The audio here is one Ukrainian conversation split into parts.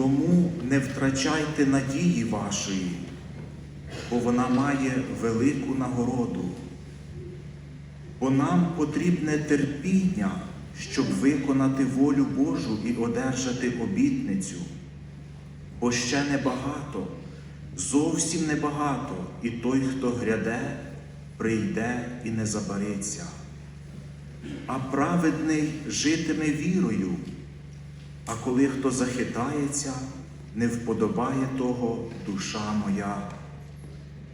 Тому не втрачайте надії вашої, бо вона має велику нагороду. Бо нам потрібне терпіння, щоб виконати волю Божу і одержати обітницю. Бо ще небагато, зовсім небагато, і той, хто гряде, прийде і не забариться. А праведний житиме вірою, а коли хто захитається, не вподобає того душа моя.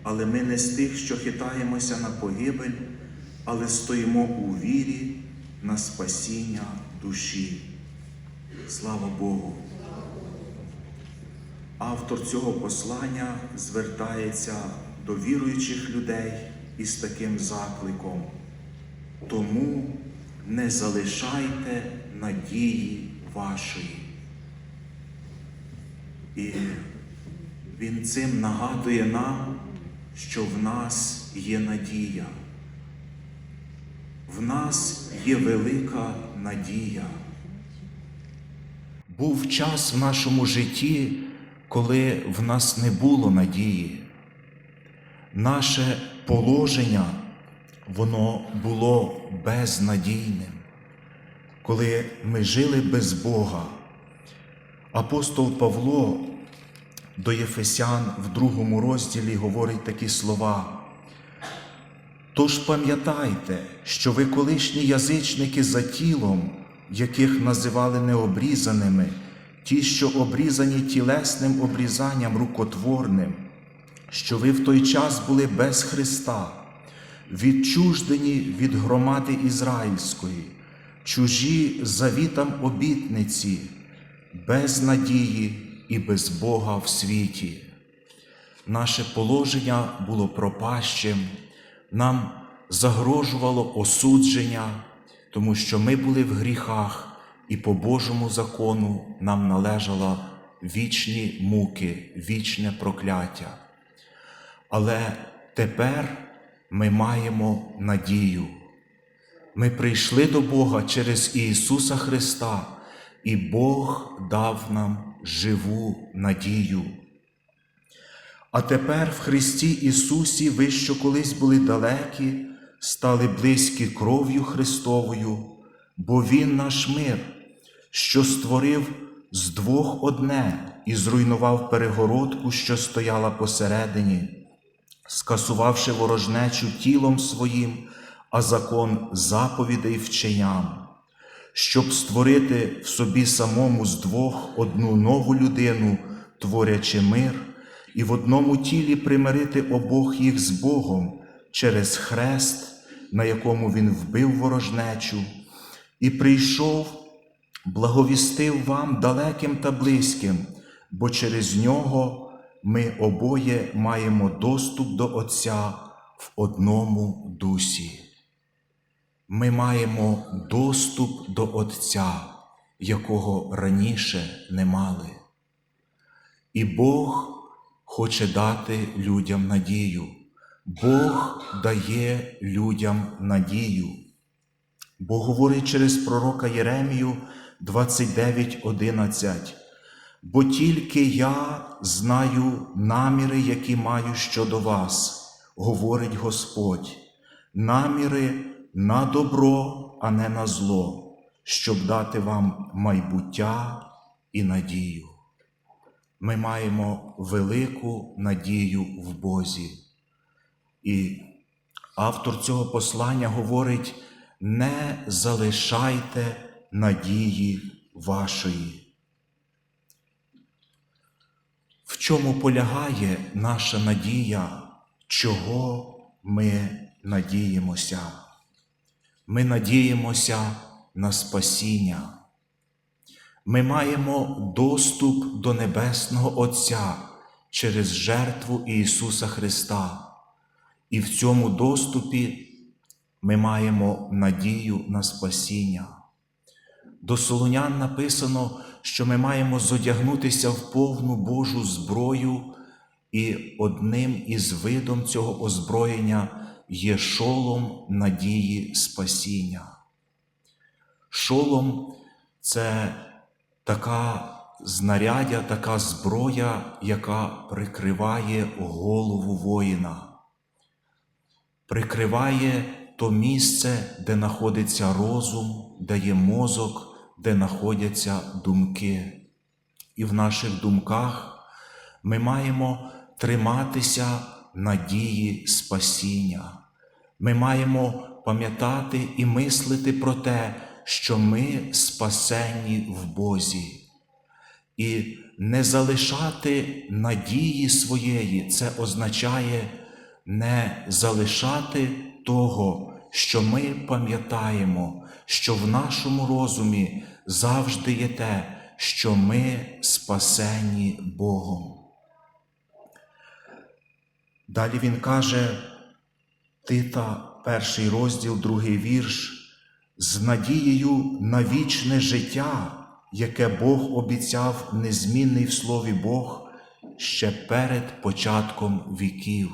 Але ми не з тих, що хитаємося на погибель, але стоїмо у вірі на спасіння душі. Слава Богу! Автор цього послання звертається до віруючих людей із таким закликом. Тому не залишайте надії вашої. І він цим нагадує нам, що в нас є надія. В нас є велика надія. Був час в нашому житті, коли в нас не було надії. Наше положення, воно було безнадійним, коли ми жили без Бога. Апостол Павло до Єфесян в другому розділі говорить такі слова. Тож пам'ятайте, що ви колишні язичники за тілом, яких називали необрізаними, ті, що обрізані тілесним обрізанням рукотворним, що ви в той час були без Христа, відчуждені від громади Ізраїльської, чужі завітам обітниці, без надії і без Бога в світі. Наше положення було пропащим, нам загрожувало осудження, тому що ми були в гріхах, і по Божому закону нам належало вічні муки, вічне прокляття. Але тепер ми маємо надію. Ми прийшли до Бога через Ісуса Христа, і Бог дав нам живу надію. А тепер в Христі Ісусі ви, що колись були далекі, стали близькі кров'ю Христовою, бо Він наш мир, що створив з двох одне і зруйнував перегородку, що стояла посередині, скасувавши ворожнечу тілом своїм, а закон заповідей вченням, щоб створити в собі самому з двох одну нову людину, творячи мир і в одному тілі примирити обох їх з Богом через хрест, на якому Він вбив ворожнечу, і прийшов, благовістив вам далеким та близьким, бо через нього ми обоє маємо доступ до Отця в одному дусі. Ми маємо доступ до Отця, якого раніше не мали. І Бог хоче дати людям надію. Бог дає людям надію. Бо говорить через пророка Єремію 29.11. Бо тільки я знаю наміри, які маю щодо вас, говорить Господь, наміри на добро, а не на зло, щоб дати вам майбуття і надію. Ми маємо велику надію в Бозі. І автор цього послання говорить: не залишайте надії вашої. В чому полягає наша надія, чого ми надіємося? Ми надіємося на спасіння. Ми маємо доступ до Небесного Отця через жертву Ісуса Христа. І в цьому доступі ми маємо надію на спасіння. До Солонян написано, що ми маємо зодягнутися в повну Божу зброю, і одним із видом цього озброєння є шолом надії спасіння. Шолом це така знарядя, така зброя, яка прикриває голову воїна, прикриває то місце, де знаходиться розум, де є мозок, де знаходяться думки. І в наших думках ми маємо триматися надії спасіння. Ми маємо пам'ятати і мислити про те, що ми спасені в Бозі. І не залишати надії своєї, це означає не залишати того, що ми пам'ятаємо, що в нашому розумі завжди є те, що ми спасені Богом. Далі він каже, Тита, перший розділ, другий вірш, з надією на вічне життя, яке Бог обіцяв незмінний в слові Бог ще перед початком віків.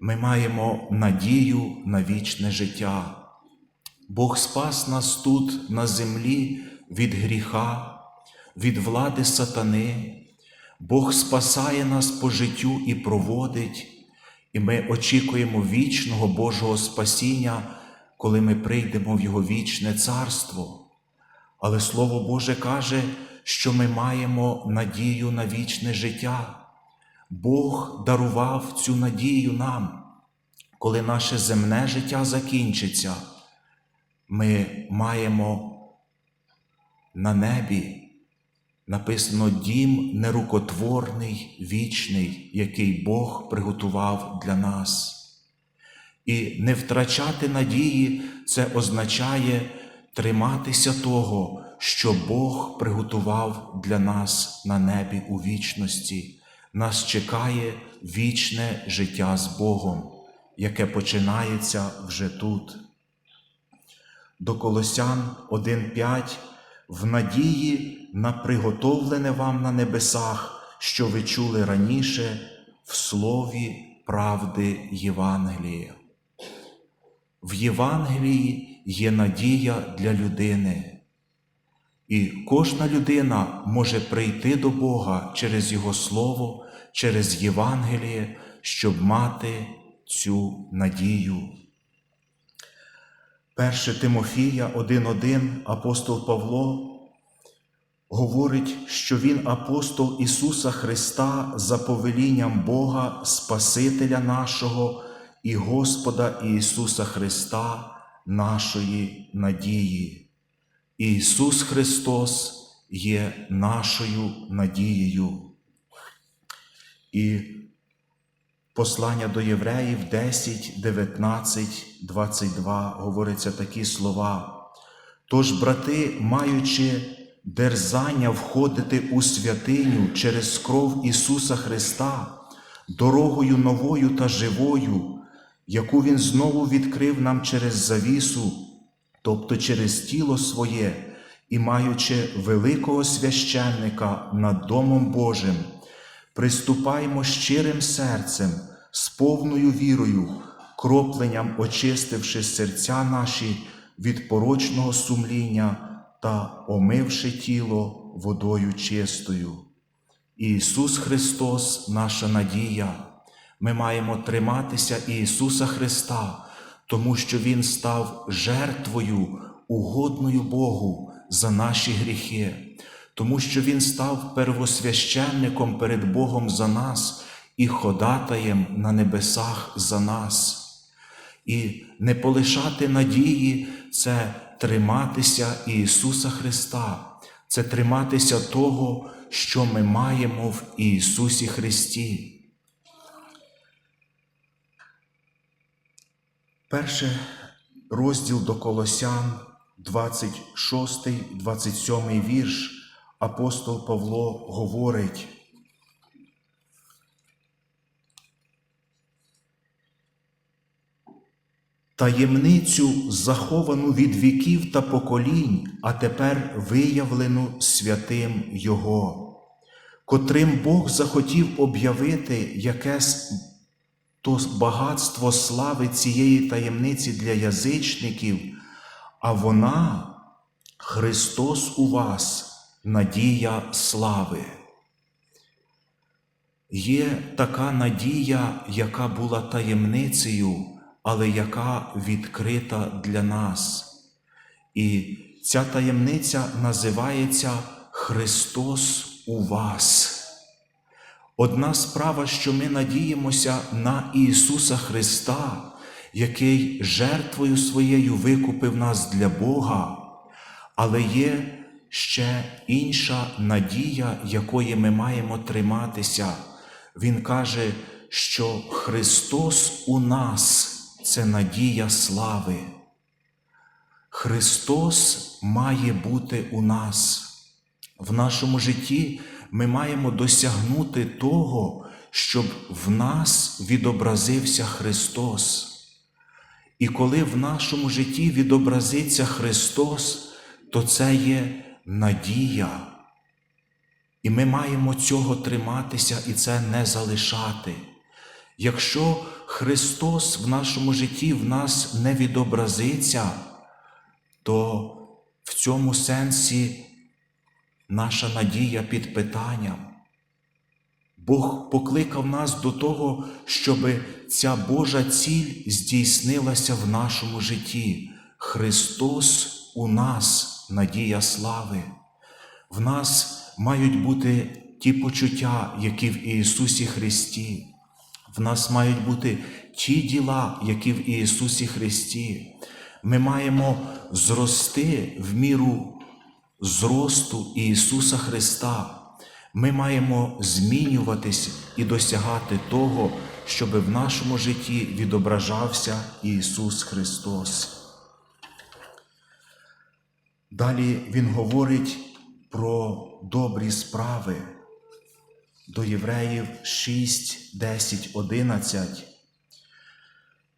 Ми маємо надію на вічне життя. Бог спас нас тут, на землі, від гріха, від влади сатани. Бог спасає нас по життю і проводить, і ми очікуємо вічного Божого спасіння, коли ми прийдемо в Його вічне царство. Але Слово Боже каже, що ми маємо надію на вічне життя. Бог дарував цю надію нам, коли наше земне життя закінчиться, ми маємо на небі написано дім нерукотворний, вічний, який Бог приготував для нас. І не втрачати надії це означає триматися того, що Бог приготував для нас на небі у вічності. Нас чекає вічне життя з Богом, яке починається вже тут. До Колосян 1.5 в надії на приготовлене вам на небесах, що ви чули раніше в слові правди Євангелія. В Євангелії є надія для людини, і кожна людина може прийти до Бога через Його Слово, через Євангеліє, щоб мати цю надію. 1 Тимофія 1.1 апостол Павло говорить, що Він апостол Ісуса Христа за повелінням Бога, Спасителя нашого і Господа Ісуса Христа, нашої надії. Ісус Христос є нашою надією. І Послання до євреїв 10, 19, 22 говориться такі слова. Тож, брати, маючи дерзання входити у святиню через кров Ісуса Христа, дорогою новою та живою, яку Він знову відкрив нам через завісу, тобто через тіло своє, і маючи великого священника над Домом Божим, приступаємо щирим серцем, з повною вірою, кропленням очистивши серця наші від порочного сумління та омивши тіло водою чистою. Ісус Христос, наша надія, ми маємо триматися Ісуса Христа, тому що Він став жертвою, угодною Богу за наші гріхи тому що Він став первосвященником перед Богом за нас і ходатаєм на небесах за нас. І не полишати надії це триматися Ісуса Христа, це триматися того, що ми маємо в Ісусі Христі. Перший розділ до Колосян, 26, 27 вірш апостол Павло говорить, таємницю, заховану від віків та поколінь, а тепер виявлену святим Його, котрим Бог захотів об'явити якесь то багатство слави цієї таємниці для язичників, а вона, Христос у вас надія слави. Є така надія, яка була таємницею, але яка відкрита для нас. І ця таємниця називається Христос у вас. Одна справа, що ми надіємося на Ісуса Христа, який жертвою своєю викупив нас для Бога, але є ще інша надія, якої ми маємо триматися. Він каже, що Христос у нас це надія слави. Христос має бути у нас. В нашому житті ми маємо досягнути того, щоб в нас відобразився Христос. І коли в нашому житті відобразиться Христос, то це є надія. І ми маємо цього триматися і це не залишати. Якщо Христос в нашому житті в нас не відобразиться, то в цьому сенсі наша надія під питанням. Бог покликав нас до того, щоб ця Божа ціль здійснилася в нашому житті. Христос у нас надія слави. В нас мають бути ті почуття, які в Ісусі Христі. В нас мають бути ті діла, які в Ісусі Христі. Ми маємо зрости в міру зросту Ісуса Христа. Ми маємо змінюватись і досягати того, щоб в нашому житті відображався Ісус Христос. Далі Він говорить про добрі справи до Євреїв 6, 10, 11.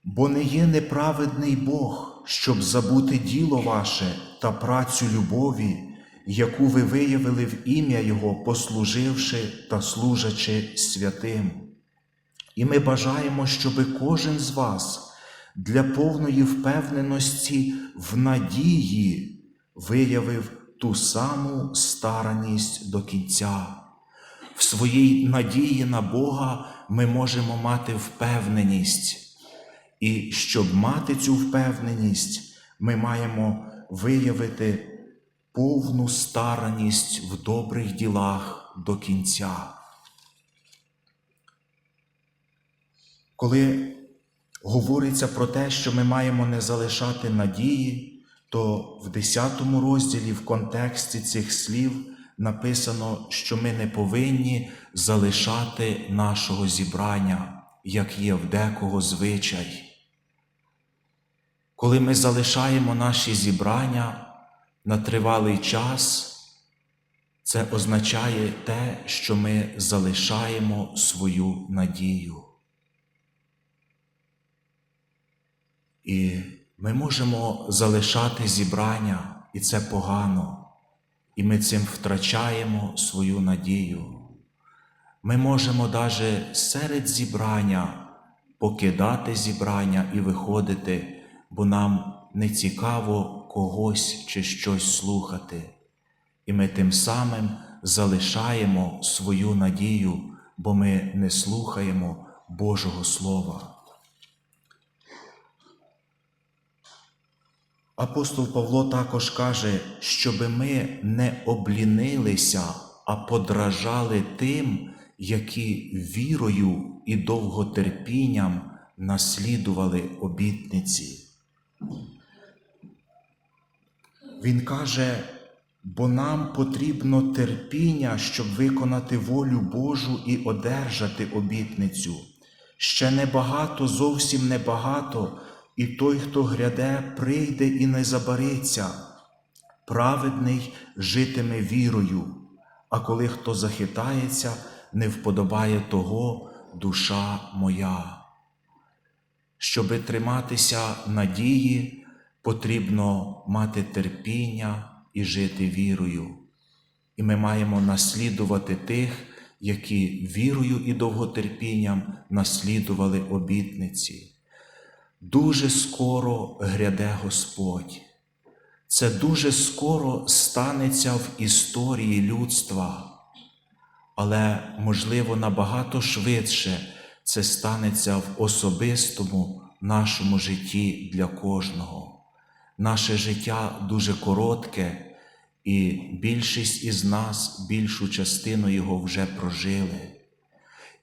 Бо не є неправедний Бог, щоб забути діло ваше та працю любові, яку ви виявили в ім'я Його, послуживши та служачи святим. І ми бажаємо, щоб кожен з вас для повної впевненості в надії виявив ту саму стараність до кінця. В своїй надії на Бога ми можемо мати впевненість. І щоб мати цю впевненість, ми маємо виявити повну стараність в добрих ділах до кінця. Коли говориться про те, що ми маємо не залишати надії, то в 10 розділі в контексті цих слів написано, що ми не повинні залишати нашого зібрання, як є в декого звичай. Коли ми залишаємо наші зібрання на тривалий час, це означає те, що ми залишаємо свою надію. І ми можемо залишати зібрання, і це погано, і ми цим втрачаємо свою надію. Ми можемо навіть серед зібрання покидати зібрання і виходити, бо нам не цікаво когось чи щось слухати. І ми тим самим залишаємо свою надію, бо ми не слухаємо Божого Слова. Апостол Павло також каже, щоби ми не облінилися, а подражали тим, які вірою і довготерпінням наслідували обітниці. Він каже, бо нам потрібно терпіння, щоб виконати волю Божу і одержати обітницю. Ще небагато, зовсім небагато, і той, хто гряде, прийде і не забариться. Праведний житиме вірою, а коли хто захитається, не вподобає того душа моя. Щоби триматися надії, потрібно мати терпіння і жити вірою. І ми маємо наслідувати тих, які вірою і довготерпінням наслідували обітниці. Дуже скоро гряде Господь. це дуже скоро станеться в історії людства, але, можливо, набагато швидше це станеться в особистому нашому житті для кожного. Наше життя дуже коротке, і більшість із нас більшу частину його вже прожили.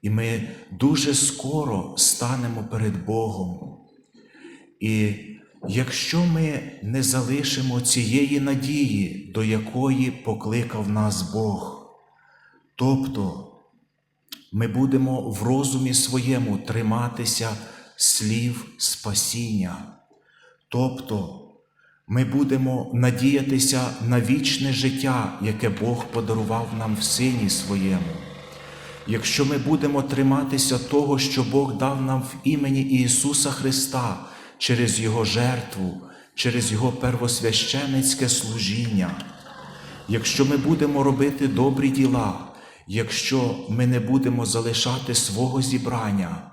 І ми дуже скоро станемо перед Богом. І якщо ми не залишимо цієї надії, до якої покликав нас Бог, тобто ми будемо в розумі своєму триматися слів спасіння, тобто ми будемо надіятися на вічне життя, яке Бог подарував нам в Сині своєму. Якщо ми будемо триматися того, що Бог дав нам в імені Ісуса Христа через Його жертву, через Його первосвященицьке служіння, якщо ми будемо робити добрі діла, якщо ми не будемо залишати свого зібрання,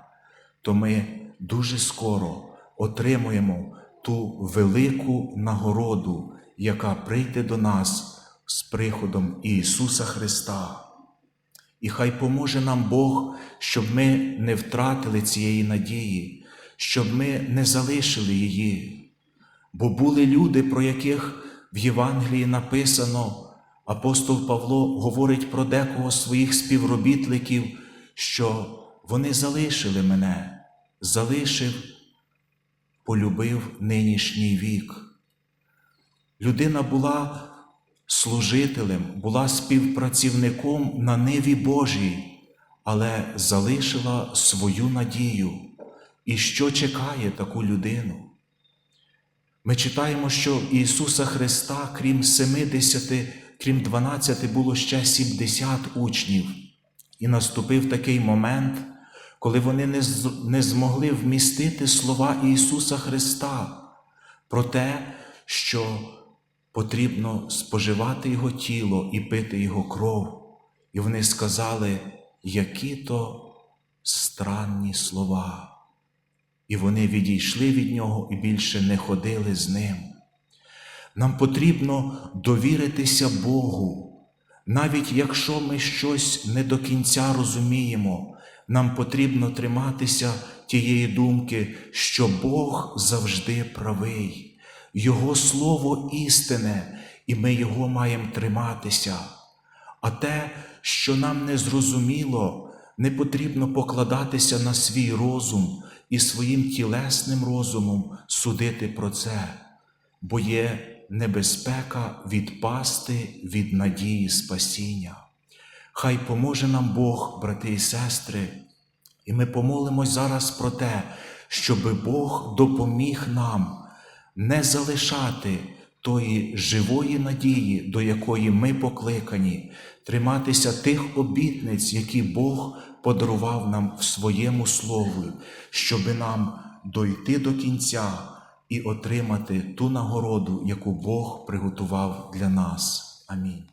то ми дуже скоро отримуємо ту велику нагороду, яка прийде до нас з приходом Ісуса Христа. І хай поможе нам Бог, щоб ми не втратили цієї надії, щоб ми не залишили її. Бо були люди, про яких в Євангелії написано, апостол Павло говорить про декого своїх співробітників, що вони залишили мене, залишив, полюбив нинішній вік. Людина була служителем, була співпрацівником на ниві Божій, але залишила свою надію. І що чекає таку людину? Ми читаємо, що Ісуса Христа, крім 70, крім 12, було ще 70 учнів. І наступив такий момент, коли вони не, не змогли вмістити слова Ісуса Христа про те, що потрібно споживати Його тіло і пити Його кров. І вони сказали, які то странні слова. І вони відійшли від нього і більше не ходили з ним. Нам потрібно довіритися Богу, навіть якщо ми щось не до кінця розуміємо, нам потрібно триматися тієї думки, що Бог завжди правий, Його Слово істине, і ми Його маємо триматися. А те, що нам не зрозуміло, не потрібно покладатися на свій розум і своїм тілесним розумом судити про це, бо є небезпека відпасти від надії спасіння. Хай поможе нам Бог, брати і сестри, і ми помолимось зараз про те, щоб Бог допоміг нам не залишати тої живої надії, до якої ми покликані, триматися тих обітниць, які Бог подарував нам в своєму слові, щоби нам дойти до кінця і отримати ту нагороду, яку Бог приготував для нас. Амінь.